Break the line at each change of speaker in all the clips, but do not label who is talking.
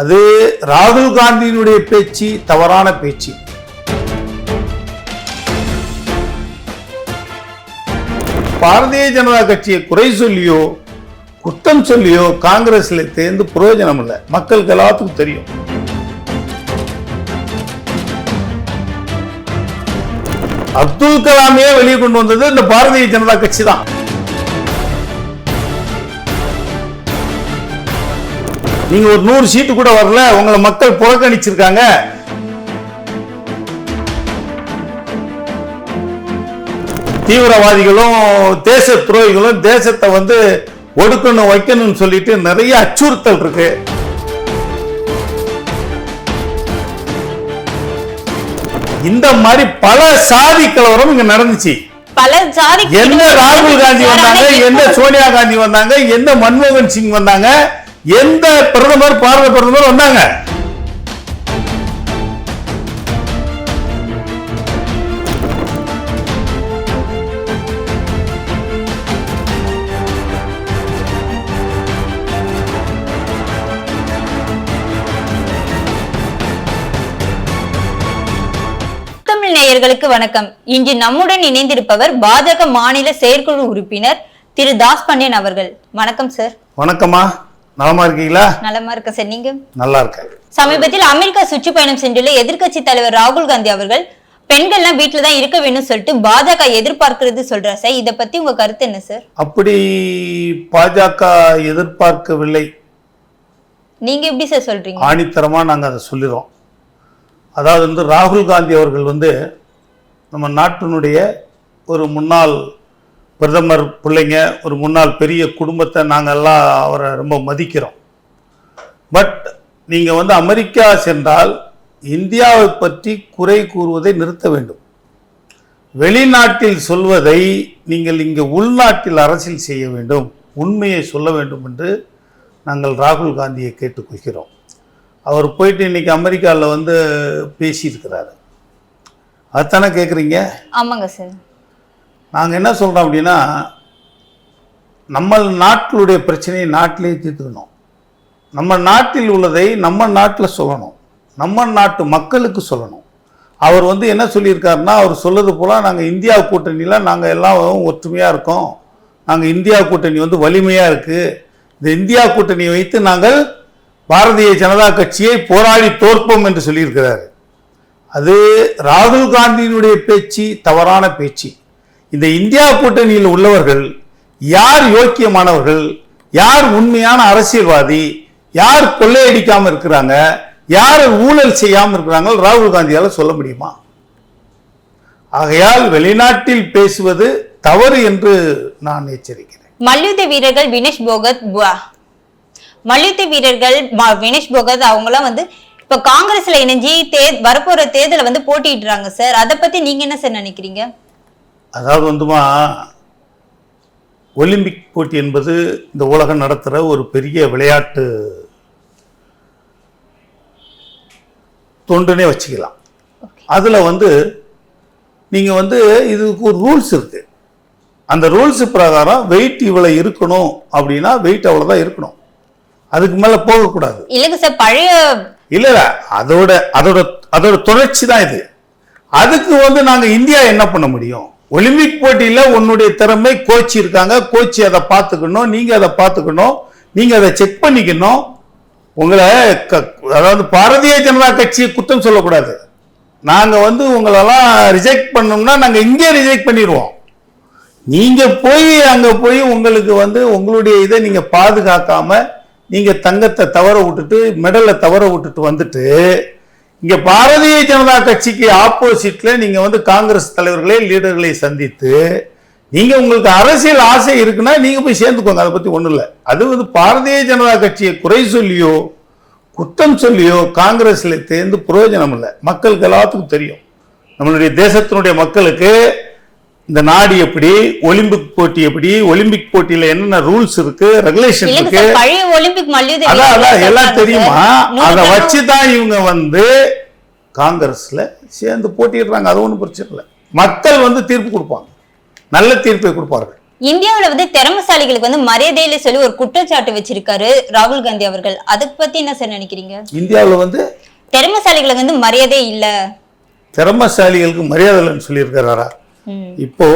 அது ராகுல் காந்தியினுடைய பேச்சு தவறான பேச்சு பாரதிய ஜனதா கட்சியை குறை சொல்லியோ குத்தம் சொல்லியோ காங்கிரஸ்ல தேர்ந்து பிரயோஜனம் இல்லை மக்களுக்கு எல்லாத்துக்கும் தெரியும் அப்துல் கலாமே வெளியே கொண்டு வந்தது இந்த பாரதிய ஜனதா கட்சி தான் நீங்க ஒரு நூறு சீட்டு கூட வரல உங்களை மக்கள் புறக்கணிச்சிருக்காங்க தீவிரவாதிகளும் தேச துரோகிகளும் தேசத்தை வந்து ஒடுக்கணும் வைக்கணும்னு சொல்லிட்டு நிறைய அச்சுறுத்தல் இருக்கு இந்த மாதிரி பல சாதி கலவரம் இங்க நடந்துச்சு
பல ஜாதி
என்ன ராகுல் காந்தி வந்தாங்க என்ன சோனியா காந்தி வந்தாங்க என்ன மன்மோகன் சிங் வந்தாங்க எந்த பிரதமர் பாரத பிரதமர் வந்தாங்க
நேயர்களுக்கு வணக்கம் இன்று நம்முடன் இணைந்திருப்பவர் பாஜக மாநில செயற்குழு உறுப்பினர் திரு தாஸ் பண்டியன் அவர்கள் வணக்கம் சார்
வணக்கமா நலமா இருக்கீங்களா
நலமா இருக்க சார் நீங்க நல்லா இருக்கேன் சமீபத்தில் அமெரிக்கா சுற்றுப்பயணம் சென்றுள்ள எதிர்க்கட்சி தலைவர் ராகுல் காந்தி அவர்கள் பெண்கள்லாம் வீட்டில தான் இருக்க வேணும்னு சொல்லிட்டு பாஜக எதிர்பார்க்கிறது சொல்ற சார் இதை பத்தி உங்க கருத்து என்ன சார்
அப்படி பாஜக எதிர்பார்க்கவில்லை
நீங்க எப்படி சார் சொல்றீங்க
ஆணித்தரமா நாங்க அதை சொல்லிடுறோம் அதாவது வந்து ராகுல் காந்தி அவர்கள் வந்து நம்ம நாட்டினுடைய ஒரு முன்னாள் பிரதமர் பிள்ளைங்க ஒரு முன்னாள் பெரிய குடும்பத்தை நாங்கள்லாம் அவரை ரொம்ப மதிக்கிறோம் பட் நீங்கள் வந்து அமெரிக்கா சென்றால் இந்தியாவை பற்றி குறை கூறுவதை நிறுத்த வேண்டும் வெளிநாட்டில் சொல்வதை நீங்கள் இங்கே உள்நாட்டில் அரசியல் செய்ய வேண்டும் உண்மையை சொல்ல வேண்டும் என்று நாங்கள் ராகுல் காந்தியை கேட்டுக்கொள்கிறோம் அவர் போயிட்டு இன்னைக்கு அமெரிக்காவில் வந்து பேசியிருக்கிறாரு அதுதானே கேட்குறீங்க ஆமாங்க சார் நாங்கள் என்ன சொல்கிறோம் அப்படின்னா நம்ம நாட்டினுடைய பிரச்சனையை நாட்டிலே தீர்த்துக்கணும் நம்ம நாட்டில் உள்ளதை நம்ம நாட்டில் சொல்லணும் நம்ம நாட்டு மக்களுக்கு சொல்லணும் அவர் வந்து என்ன சொல்லியிருக்காருன்னா அவர் சொல்லது போல் நாங்கள் இந்தியா கூட்டணியில் நாங்கள் எல்லாம் ஒற்றுமையாக இருக்கோம் நாங்கள் இந்தியா கூட்டணி வந்து வலிமையாக இருக்குது இந்த இந்தியா கூட்டணியை வைத்து நாங்கள் பாரதிய ஜனதா கட்சியை போராடி தோற்போம் என்று சொல்லியிருக்கிறார் அது ராகுல் காந்தியினுடைய பேச்சு தவறான பேச்சு இந்த இந்தியா கூட்டணியில் உள்ளவர்கள் யார் யோக்கியமானவர்கள் யார் உண்மையான அரசியல்வாதி யார் கொள்ளையடிக்காம இருக்கிறாங்க யார் ஊழல் செய்யாம இருக்கிறாங்க ராகுல் காந்தியால் சொல்ல முடியுமா ஆகையால் வெளிநாட்டில் பேசுவது தவறு என்று நான் எச்சரிக்கிறேன்
மல்யுத்த வீரர்கள் வினேஷ் போகத் மல்யுத்த வீரர்கள் வினேஷ் போகத் அவங்களாம் வந்து இப்ப காங்கிரஸ்ல இணைஞ்சி தே வரப்போற தேர்தலை வந்து போட்டிடுறாங்க சார் அதை பத்தி நீங்க என்ன சார் நினைக்கிறீங்க
அதாவது வந்துமா ஒலிம்பிக் போட்டி என்பது இந்த உலகம் நடத்துகிற ஒரு பெரிய விளையாட்டு தொண்டுனே வச்சுக்கலாம் அதில் வந்து நீங்கள் வந்து இதுக்கு ஒரு ரூல்ஸ் இருக்குது அந்த ரூல்ஸ் பிரகாரம் வெயிட் இவ்வளோ இருக்கணும் அப்படின்னா வெயிட் அவ்வளோதான் இருக்கணும் அதுக்கு மேலே போகக்கூடாது
இல்லைங்க சார் பழைய
இல்லை இல்லை அதோட அதோட அதோட தொடர்ச்சி தான் இது அதுக்கு வந்து நாங்கள் இந்தியா என்ன பண்ண முடியும் ஒலிம்பிக் போட்டியில் உன்னுடைய திறமை கோச் இருக்காங்க கோச் அதை பார்த்துக்கணும் நீங்கள் அதை பார்த்துக்கணும் நீங்கள் அதை செக் பண்ணிக்கணும் உங்களை க அதாவது பாரதிய ஜனதா கட்சியை குற்றம் சொல்லக்கூடாது நாங்கள் வந்து உங்களெல்லாம் ரிஜெக்ட் பண்ணோம்னா நாங்கள் இங்கே ரிஜெக்ட் பண்ணிடுவோம் நீங்கள் போய் அங்கே போய் உங்களுக்கு வந்து உங்களுடைய இதை நீங்கள் பாதுகாக்காமல் நீங்கள் தங்கத்தை தவற விட்டுட்டு மெடலை தவற விட்டுட்டு வந்துட்டு இங்கே பாரதிய ஜனதா கட்சிக்கு ஆப்போசிட்ல நீங்கள் வந்து காங்கிரஸ் தலைவர்களே லீடர்களை சந்தித்து நீங்கள் உங்களுக்கு அரசியல் ஆசை இருக்குன்னா நீங்கள் போய் சேர்ந்துக்கோங்க அதை பற்றி ஒன்றும் இல்லை அது வந்து பாரதிய ஜனதா கட்சியை குறை சொல்லியோ குற்றம் சொல்லியோ காங்கிரஸில் தேர்ந்து பிரயோஜனம் இல்லை மக்களுக்கு எல்லாத்துக்கும் தெரியும் நம்மளுடைய தேசத்தினுடைய மக்களுக்கு இந்த நாடு எப்படி ஒலிம்பிக் போட்டி எப்படி ஒலிம்பிக் போட்டியில என்னென்ன ரூல்ஸ் இருக்கு ரெகுலேஷன் இருக்கு ஒலிம்பிக் எல்லாம் தெரியுமா அதை வச்சுதான் இவங்க வந்து காங்கிரஸ்ல சேர்ந்து போட்டிடுறாங்க அது ஒன்றும் பிரச்சனை இல்லை மக்கள் வந்து தீர்ப்பு கொடுப்பாங்க நல்ல தீர்ப்பை கொடுப்பார்கள்
இந்தியாவில் வந்து திறமசாலிகளுக்கு வந்து மரியாதையில சொல்லி ஒரு குற்றச்சாட்டு வச்சிருக்காரு ராகுல் காந்தி அவர்கள் அதை பத்தி என்ன சார் நினைக்கிறீங்க இந்தியாவில் வந்து திறமசாலிகளுக்கு வந்து மரியாதை இல்லை
திறமசாலிகளுக்கு மரியாதை இல்லைன்னு சொல்லியிருக்கிறாரா இப்போ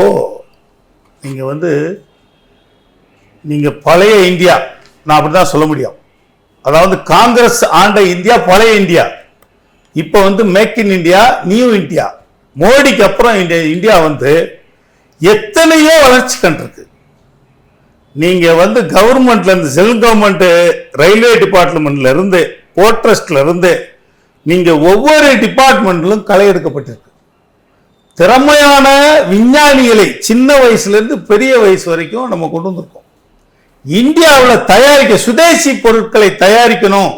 நீங்கள் வந்து நீங்கள் பழைய இந்தியா நான் அப்படி தான் சொல்ல முடியும் அதாவது காங்கிரஸ் ஆண்ட இந்தியா பழைய இந்தியா இப்போ வந்து make in India new India மோடிக்கு அப்புறம் இந்தியா இந்தியா வந்து எத்தனையோ வளர்ச்சி கண்டிருக்கு நீங்கள் வந்து கவர்மெண்ட்ல இருந்து செல் கவர்மெண்ட்டு ரயில்வே டிபார்ட்மெண்ட்ல இருந்து ட்ரஸ்ட்ல இருந்து நீங்கள் ஒவ்வொரு டிபார்ட்மெண்ட்லும் களை எடுக்கப்பட்டிருக்கு திறமையான விஞ்ஞானிகளை சின்ன வயசுலேருந்து பெரிய வயசு வரைக்கும் நம்ம கொண்டு வந்திருக்கோம் இந்தியாவில் தயாரிக்க சுதேசி பொருட்களை தயாரிக்கணும்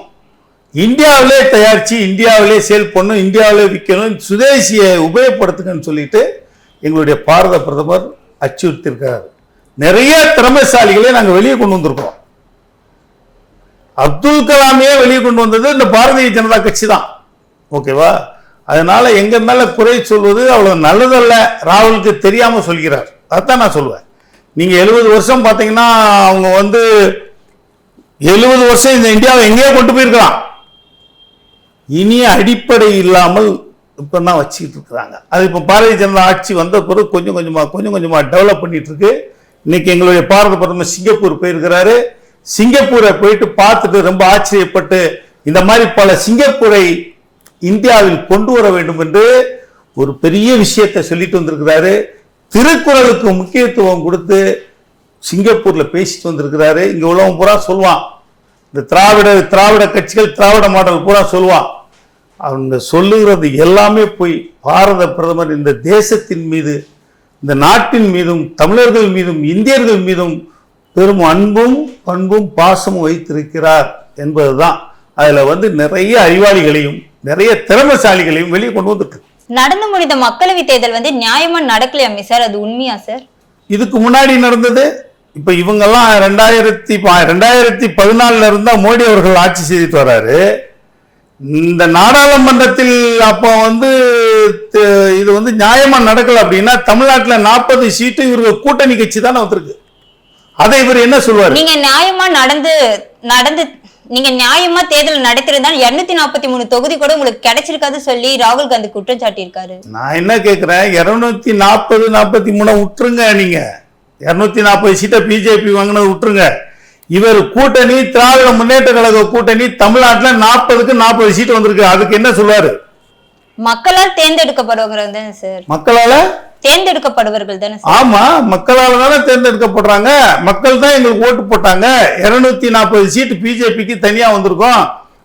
இந்தியாவிலே தயாரித்து இந்தியாவிலே சேல் பண்ணும் இந்தியாவிலே விற்கணும் சுதேசியை உபயோகப்படுத்துங்கன்னு சொல்லிட்டு எங்களுடைய பாரத பிரதமர் அச்சுறுத்தியிருக்கிறார் நிறைய திறமைசாலிகளை நாங்கள் வெளியே கொண்டு வந்திருக்கிறோம் அப்துல் கலாமே வெளியே கொண்டு வந்தது இந்த பாரதிய ஜனதா கட்சி தான் ஓகேவா அதனால எங்க மேல குறை சொல்வது அவ்வளவு நல்லதல்ல ராகுலுக்கு தெரியாம சொல்கிறார் அதான் நான் சொல்லுவேன் நீங்க எழுபது வருஷம் பார்த்தீங்கன்னா அவங்க வந்து எழுபது வருஷம் இந்த இந்தியாவை எங்கேயோ கொண்டு போயிருக்கலாம் இனி அடிப்படை இல்லாமல் இப்போ தான் வச்சுக்கிட்டு இருக்கிறாங்க அது இப்போ பாரதிய ஜனதா ஆட்சி வந்த பிறகு கொஞ்சம் கொஞ்சமாக கொஞ்சம் கொஞ்சமாக டெவலப் பண்ணிட்டு இருக்கு இன்னைக்கு எங்களுடைய பாரத பிரதமர் சிங்கப்பூர் போயிருக்கிறாரு சிங்கப்பூரை போயிட்டு பார்த்துட்டு ரொம்ப ஆச்சரியப்பட்டு இந்த மாதிரி பல சிங்கப்பூரை இந்தியாவில் கொண்டு வர வேண்டும் என்று ஒரு பெரிய விஷயத்தை சொல்லிட்டு வந்திருக்கிறாரு திருக்குறளுக்கு முக்கியத்துவம் கொடுத்து சிங்கப்பூரில் பேசிட்டு வந்திருக்கிறாரு இங்கே உலகம் பூரா சொல்லுவான் இந்த திராவிட திராவிட கட்சிகள் திராவிட மாடல் பூரா சொல்லுவான் அவங்க சொல்லுகிறது எல்லாமே போய் பாரத பிரதமர் இந்த தேசத்தின் மீது இந்த நாட்டின் மீதும் தமிழர்கள் மீதும் இந்தியர்கள் மீதும் பெரும் அன்பும் பண்பும் பாசமும் வைத்திருக்கிறார் என்பதுதான் அதில் வந்து நிறைய அறிவாளிகளையும் நிறைய திறமைசாலிகளையும் வெளியே கொண்டு வந்துட்டு
நடந்து முடிந்த மக்களவை தேர்தல் வந்து நியாயமா நடக்கலையா சார் அது உண்மையா சார்
இதுக்கு முன்னாடி நடந்தது இப்ப எல்லாம் ரெண்டாயிரத்தி ரெண்டாயிரத்தி பதினாலுல இருந்தா மோடி அவர்கள் ஆட்சி செய்துட்டு வர்றாரு இந்த நாடாளுமன்றத்தில் அப்ப வந்து இது வந்து நியாயமா நடக்கல அப்படின்னா தமிழ்நாட்டில் நாற்பது சீட்டு இவருக்கு கூட்டணி கட்சி தானே வந்திருக்கு அதை இவர் என்ன சொல்வார்
நீங்க நியாயமா நடந்து நடந்து நீங்க நியாயமா தேர்தல் நடத்திருந்தா இருநூத்தி நாற்பத்தி மூணு தொகுதி கூட உங்களுக்கு கிடைச்சிருக்காது சொல்லி ராகுல் காந்தி குற்றம் சாட்டியிருக்காரு
நான் என்ன கேக்குறேன் இருநூத்தி நாற்பது நாற்பத்தி மூணு விட்டுருங்க நீங்க இருநூத்தி நாற்பது சீட்டை பிஜேபி வாங்கினது விட்டுருங்க இவர் கூட்டணி திராவிட முன்னேற்ற கழக கூட்டணி தமிழ்நாட்டில் நாற்பதுக்கு நாற்பது சீட்டு வந்திருக்கு அதுக்கு என்ன சொல்லுவாரு
மக்களால் தேர்ந்தெடுக்கப்படுவாங்க மக்களால தேர்ந்தெடுக்கப்படுவர்கள் தானே
ஆமா மக்களால் தானே தேர்ந்தெடுக்கப்படுறாங்க மக்கள் தான் எங்களுக்கு ஓட்டு போட்டாங்க இருநூத்தி நாற்பது சீட்டு பிஜேபிக்கு தனியா வந்திருக்கோம்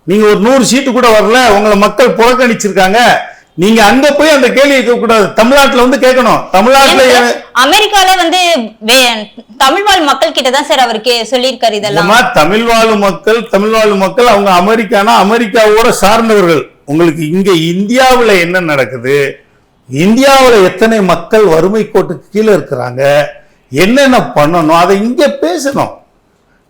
நீங்க ஒரு நூறு சீட்டு கூட வரல உங்களை மக்கள் புறக்கணிச்சிருக்காங்க நீங்க அங்க போய் அந்த கேள்வி கேட்க கூடாது தமிழ்நாட்டுல வந்து கேட்கணும் தமிழ்நாட்டுல
அமெரிக்கால வந்து தமிழ்வாழ் மக்கள் கிட்ட தான் சார் அவருக்கு சொல்லியிருக்காரு இதெல்லாம்
வாழ் மக்கள் தமிழ் தமிழ்வாழ் மக்கள் அவங்க அமெரிக்கானா அமெரிக்காவோட சார்ந்தவர்கள் உங்களுக்கு இங்க இந்தியாவுல என்ன நடக்குது இந்தியாவில் எத்தனை மக்கள் வறுமை கோட்டுக்கு கீழே இருக்கிறாங்க என்னென்ன பண்ணணும் அதை இங்கே பேசணும்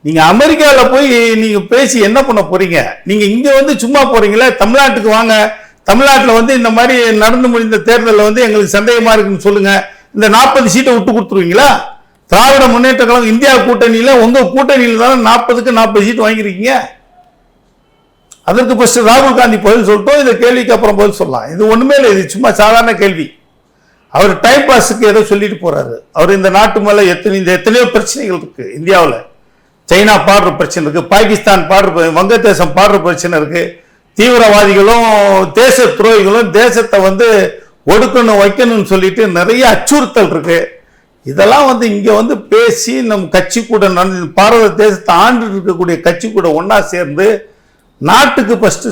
நீங்கள் அமெரிக்காவில் போய் நீங்கள் பேசி என்ன பண்ண போகிறீங்க நீங்கள் இங்கே வந்து சும்மா போகிறீங்களே தமிழ்நாட்டுக்கு வாங்க தமிழ்நாட்டில் வந்து இந்த மாதிரி நடந்து முடிந்த தேர்தலில் வந்து எங்களுக்கு சந்தேகமாக இருக்குன்னு சொல்லுங்கள் இந்த நாற்பது சீட்டை விட்டு கொடுத்துருவீங்களா திராவிட முன்னேற்ற கழகம் இந்தியா கூட்டணியில் உங்கள் கூட்டணியில் தானே நாற்பதுக்கு நாற்பது சீட்டு வாங்கியிருக்கீங்க அதற்கு ஃபஸ்ட்டு ராகுல் காந்தி பதில் சொல்லிட்டோம் இந்த கேள்விக்கு அப்புறம் பதில் சொல்லலாம் இது ஒன்றுமே இல்லை இது சும்மா சாதாரண கேள்வி அவர் டைம் பாஸுக்கு ஏதோ சொல்லிட்டு போறாரு அவர் இந்த நாட்டு மேலே எத்தனை இந்த எத்தனையோ பிரச்சனைகள் இருக்கு இந்தியாவில் சைனா பாடுற பிரச்சனை இருக்கு பாகிஸ்தான் பாடுற வங்கதேசம் பாடுற பிரச்சனை இருக்கு தீவிரவாதிகளும் தேச துரோகிகளும் தேசத்தை வந்து ஒடுக்கணும் வைக்கணும்னு சொல்லிட்டு நிறைய அச்சுறுத்தல் இருக்கு இதெல்லாம் வந்து இங்கே வந்து பேசி நம் கட்சி கூட நடந்து பாரத தேசத்தை ஆண்டு இருக்கக்கூடிய கட்சி கூட ஒன்றா சேர்ந்து நாட்டுக்கு ஃபர்ஸ்ட்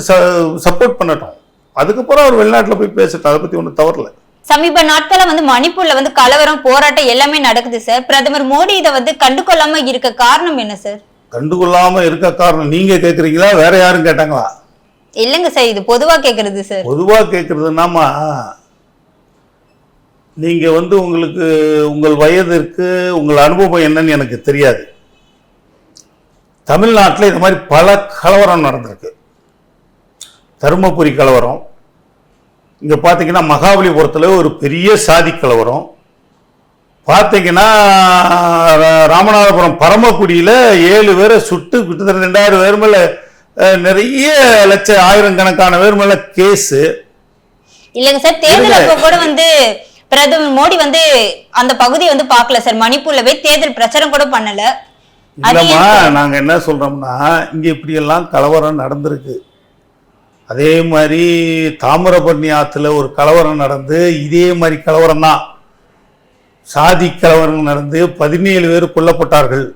சப்போர்ட் பண்ணட்டும் அதுக்கப்புறம் அவர் வெளிநாட்டில் போய் பேசட்டும் அதை பற்றி ஒன்றும் தவறல
சமீப நாட்கள வந்து மணிப்பூர்ல வந்து கலவரம் போராட்டம் எல்லாமே நடக்குது சார் பிரதமர் மோடி இதை வந்து கண்டுகொள்ளாம இருக்க காரணம் என்ன சார்
கண்டுகொள்ளாம இருக்க காரணம் நீங்க கேக்குறீங்களா வேற யாரும் கேட்டாங்களா
இல்லைங்க சார் இது பொதுவா கேக்குறது சார்
பொதுவா கேக்குறதுனாமா நீங்க வந்து உங்களுக்கு உங்கள் வயதிற்கு உங்கள் அனுபவம் என்னன்னு எனக்கு தெரியாது தமிழ்நாட்டில் இது மாதிரி பல கலவரம் நடந்திருக்கு தருமபுரி கலவரம் இங்கே பார்த்தீங்கன்னா மகாபலிபுரத்தில் ஒரு பெரிய சாதி கலவரம் பார்த்தீங்கன்னா ராமநாதபுரம் பரமக்குடியில் ஏழு பேரை சுட்டு கிட்டத்தட்ட ரெண்டாயிரம் பேர் மேலே நிறைய லட்சம் ஆயிரக்கணக்கான பேர் மேலே கேஸு
இல்லைங்க சார் தேர்தல் கூட வந்து பிரதமர் மோடி வந்து அந்த பகுதியை வந்து பார்க்கல சார் மணிப்பூர்ல போய் தேர்தல் பிரச்சாரம் கூட பண்ணல
இல்லைம்மா நாங்கள் என்ன சொல்கிறோம்னா இங்கே இப்படியெல்லாம் கலவரம் நடந்திருக்கு அதே மாதிரி தாமிரபரணி ஆற்றுல ஒரு கலவரம் நடந்து இதே மாதிரி கலவரம் தான் சாதி கலவரம் நடந்து பதினேழு பேர் கொல்லப்பட்டார்கள்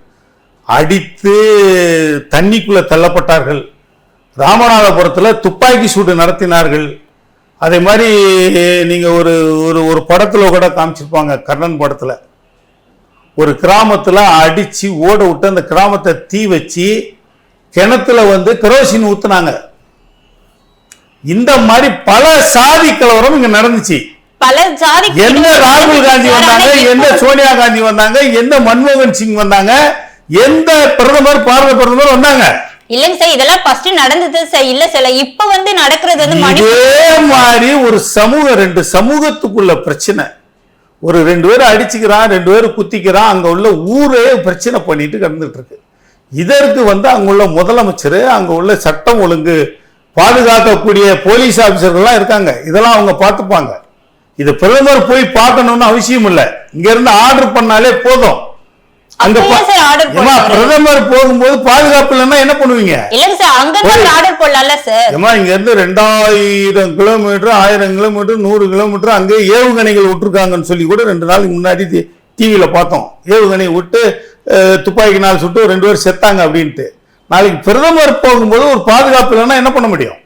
அடித்து தண்ணிக்குள்ளே தள்ளப்பட்டார்கள் ராமநாதபுரத்தில் துப்பாக்கி சூடு நடத்தினார்கள் அதே மாதிரி நீங்கள் ஒரு ஒரு ஒரு படத்தில் கூட காமிச்சிருப்பாங்க கர்ணன் படத்தில் ஒரு கிராமத்தில் அடித்து ஓட விட்டு அந்த கிராமத்தை தீ வச்சு கிணத்துல வந்து கரோசின் ஊத்துனாங்க இந்த மாதிரி பல சாதி கலவரம் இங்க நடந்துச்சு
பல ஜாதி
எந்த ராகுல் காந்தி வந்தாங்க எந்த சோனியா காந்தி வந்தாங்க எந்த மன்மோகன் சிங் வந்தாங்க எந்த பிரதமர் பாரத பிரதமர் வந்தாங்க
இல்லைங்க சார் இதெல்லாம் ஃபர்ஸ்ட் நடந்தது சார் இல்ல சார் இப்ப வந்து நடக்கிறது வந்து
இதே மாதிரி ஒரு சமூக ரெண்டு சமூகத்துக்குள்ள பிரச்சனை ஒரு ரெண்டு பேரும் அடிச்சுக்கிறான் ரெண்டு பேரும் குத்திக்கிறான் அங்கே உள்ள ஊரே பிரச்சனை பண்ணிட்டு கிடந்துட்டு இருக்கு இதற்கு வந்து அங்குள்ள முதலமைச்சர் அங்கே உள்ள சட்டம் ஒழுங்கு பாதுகாக்கக்கூடிய போலீஸ் ஆஃபீஸர்கள்லாம் இருக்காங்க இதெல்லாம் அவங்க பார்த்துப்பாங்க இது பிரதமர் போய் பார்க்கணும்னு அவசியம் இல்லை இங்கேருந்து ஆர்டர் பண்ணாலே போதும்
பிரதமர்
போகும்போது பாதுகாப்பு இல்லைன்னா என்ன பண்ணுவீங்க இருந்து ரெண்டாயிரம் ஆயிரம் நூறு அங்கே ஏவுகணைகள் சொல்லி கூட ரெண்டு முன்னாடி பார்த்தோம் விட்டு துப்பாக்கினால் சுட்டு ரெண்டு பேர் செத்தாங்க அப்படின்ட்டு நாளைக்கு பிரதமர் போகும்போது ஒரு பாதுகாப்பு இல்லைன்னா என்ன பண்ண முடியும்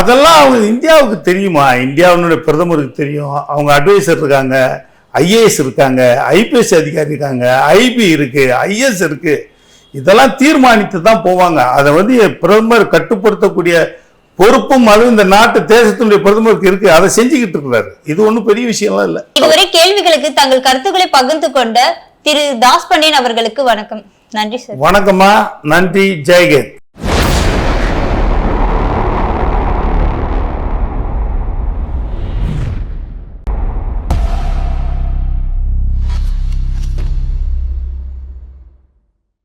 அதெல்லாம் அவங்க இந்தியாவுக்கு தெரியுமா இந்தியாவினுடைய பிரதமருக்கு தெரியும் அவங்க அட்வைசர் இருக்காங்க ஐஏஎஸ் இருக்காங்க ஐபிஎஸ் அதிகாரி இருக்காங்க ஐபி இருக்குது ஐஎஸ் இருக்குது இதெல்லாம் தீர்மானித்து தான் போவாங்க அதை வந்து பிரதமர் கட்டுப்படுத்தக்கூடிய பொறுப்பும் அது இந்த நாட்டு தேசத்தினுடைய பிரதமருக்கு இருக்கு அதை செஞ்சுக்கிட்டு இருக்கிறாரு இது ஒன்றும் பெரிய விஷயம்லாம் இல்லை
இதுவரை கேள்விகளுக்கு தங்கள் கருத்துக்களை பகிர்ந்து கொண்ட திரு தாஸ் பண்டியன் அவர்களுக்கு வணக்கம் நன்றி சார்
வணக்கம்மா நன்றி ஜெயகேத்